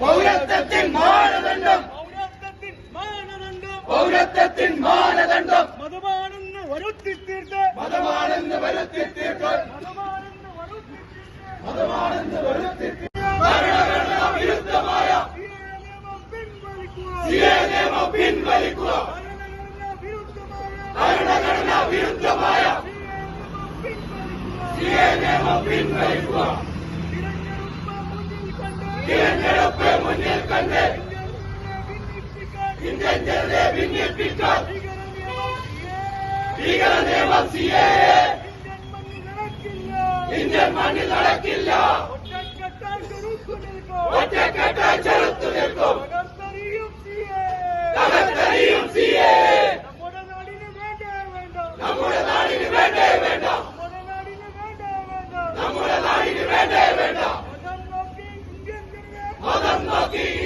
പൗരത്വത്തിൻ മാനദണ്ഡം. മാനദണ്ഡം. വരുത്തി വരുത്തി വിരുദ്ധമായ നിയമം പിൻവലിക്കുക. ഭരണഘടനാ വിരുദ്ധ സ്നേഹം പിൻവലിക്കുക തിരഞ്ഞെടുപ്പ് മുന്നിൽ കണ്ട് ഇന്ത്യൻ ജനതയെ ഭിന്നിപ്പിക്കാൻ ഭീകര നിയമം സി എ ഇന്ത്യൻ മണ്ണിൽ നടക്കില്ല ഒറ്റക്കെട്ടായി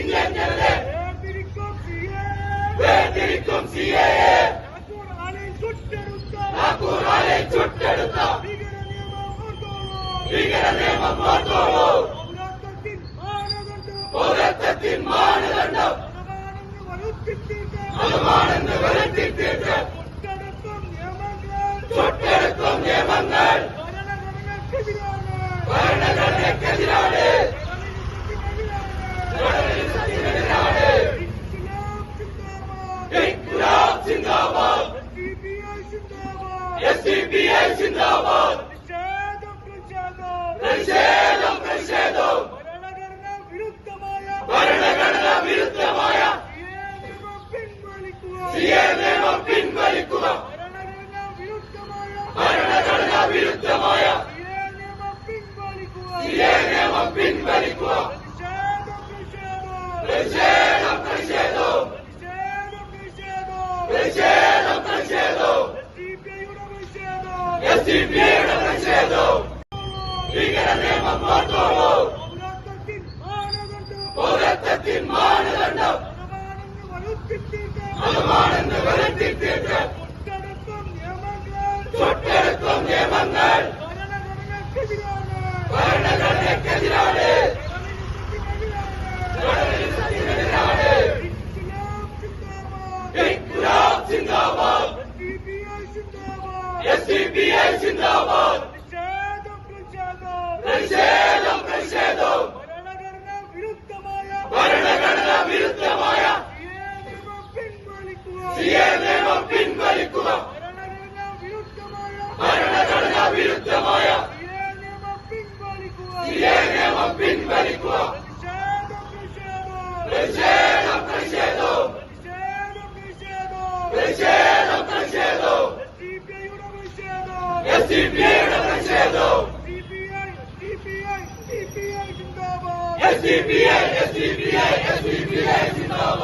ഇന്ത്യൻ ജനത വേർതിരിക്കും സി എ ഖുറാനെ ചുട്ടെടുത്ത. ഭീകര നിയമം ഓർത്തോളൂ. പൗരത്വത്തിൻ മാനദണ്ഡം അതുമാണെന്ന് വരുത്തിത്തീർത്ത്. ചുട്ടെടുക്കും നിയമങ്ങൾ. ഭരണഘടനക്കെതിരാണ് पीटीआई जिंदाबाद പോരാട്ടത്തിൻ മാനദണ്ഡം മതമാണെന്ന് വലത്തിത്തീർത്ത് തൊട്ടടുക്കും നിയമങ്ങൾ ഭരണഘടനക്കെതിരാണ് ഭരണഘടനക്കെതിരാണ് വിരുദ്ധമായ നിയമം പിൻവലിക്കുക പ്രതിഷേധം പ്രതിഷേധവും പ്രതിഷേധം പ്രതിഷേധവും സിപിഐയുടെ പ്രതിഷേധവും CPI CPI CPI CPI CPI